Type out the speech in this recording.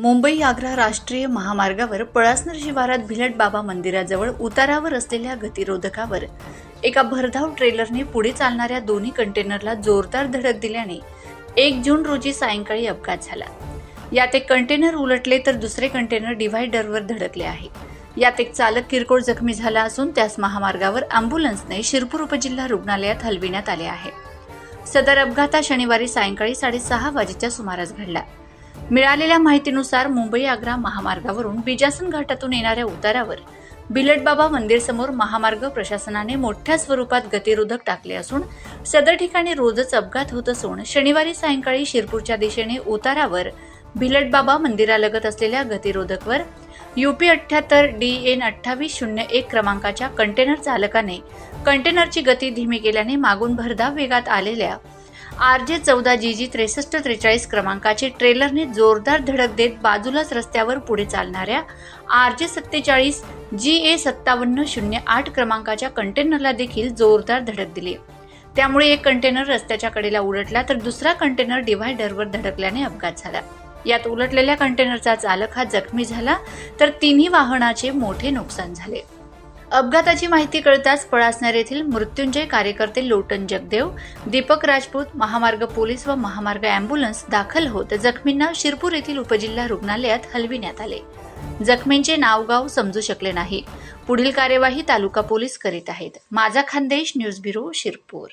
मुंबई आग्रा राष्ट्रीय महामार्गावर पळासनर शिवारात भिलट बाबा मंदिराजवळ उतारावर असलेल्या गतिरोधकावर एका भरधाव ट्रेलरने पुढे चालणाऱ्या दोन्ही कंटेनरला जोरदार धडक दिल्याने एक जून रोजी सायंकाळी अपघात झाला. यात एक कंटेनर उलटले तर दुसरे कंटेनर डिव्हायडरवर धडकले आहे. यात एक चालक किरकोळ जखमी झाला असून त्यास महामार्गावर अँब्युलन्सने शिरपूर उपजिल्हा रुग्णालयात हलविण्यात आले आहे. सदर अपघात शनिवारी सायंकाळी साडेसहा वाजेच्या सुमारास घडला. मिळालेल्या माहितीनुसार मुंबई आग्रा महामार्गावरून बिजासन घाटातून येणाऱ्या उतारावर बिलटबाबा मंदिरसमोर महामार्ग प्रशासनाने मोठ्या स्वरूपात गतिरोधक टाकले असून सदर ठिकाणी रोजच अपघात होत असून शनिवारी सायंकाळी शिरपूरच्या दिशेने उतारावर भिलटबाबा मंदिरालगत असलेल्या गतिरोधकवर युपी अठ्ठ्याहत्तर डी एन अठ्ठावीस शून्य एक क्रमांकाच्या कंटेनर चालकाने कंटेनरची गती धीमी केल्याने मागून भरधाव वेगात आलेल्या आर जे चौदा जी जी त्रेसष्ट त्रेचाळीस क्रमांकाचे ट्रेलरने जोरदार धडक देत बाजूलाच रस्त्यावर पुढे चालणाऱ्या आर जे सत्तेचाळीस जी ए सत्तावन्न शून्य आठ क्रमांकाच्या कंटेनरला देखील जोरदार धडक दिली. त्यामुळे एक कंटेनर रस्त्याच्या कडेला उलटला तर दुसरा कंटेनर डिव्हायडरवर धडकल्याने अपघात झाला. यात उलटलेल्या कंटेनरचा चालक हा जखमी झाला तर तिन्ही वाहनाचे मोठे नुकसान झाले. अपघाताची माहिती कळताच पळासणार येथील मृत्युंजय कार्यकर्ते लोटन जगदेव दीपक राजपूत महामार्ग पोलीस व महामार्ग अँब्युलन्स दाखल होत जखमींना शिरपूर येथील उपजिल्हा रुग्णालयात हलविण्यात आले. जखमींचे नावगाव समजू शकले नाही. पुढील कार्यवाही तालुका पोलीस करीत आहेत. माझा खानदेश न्यूज ब्युरो शिरपूर.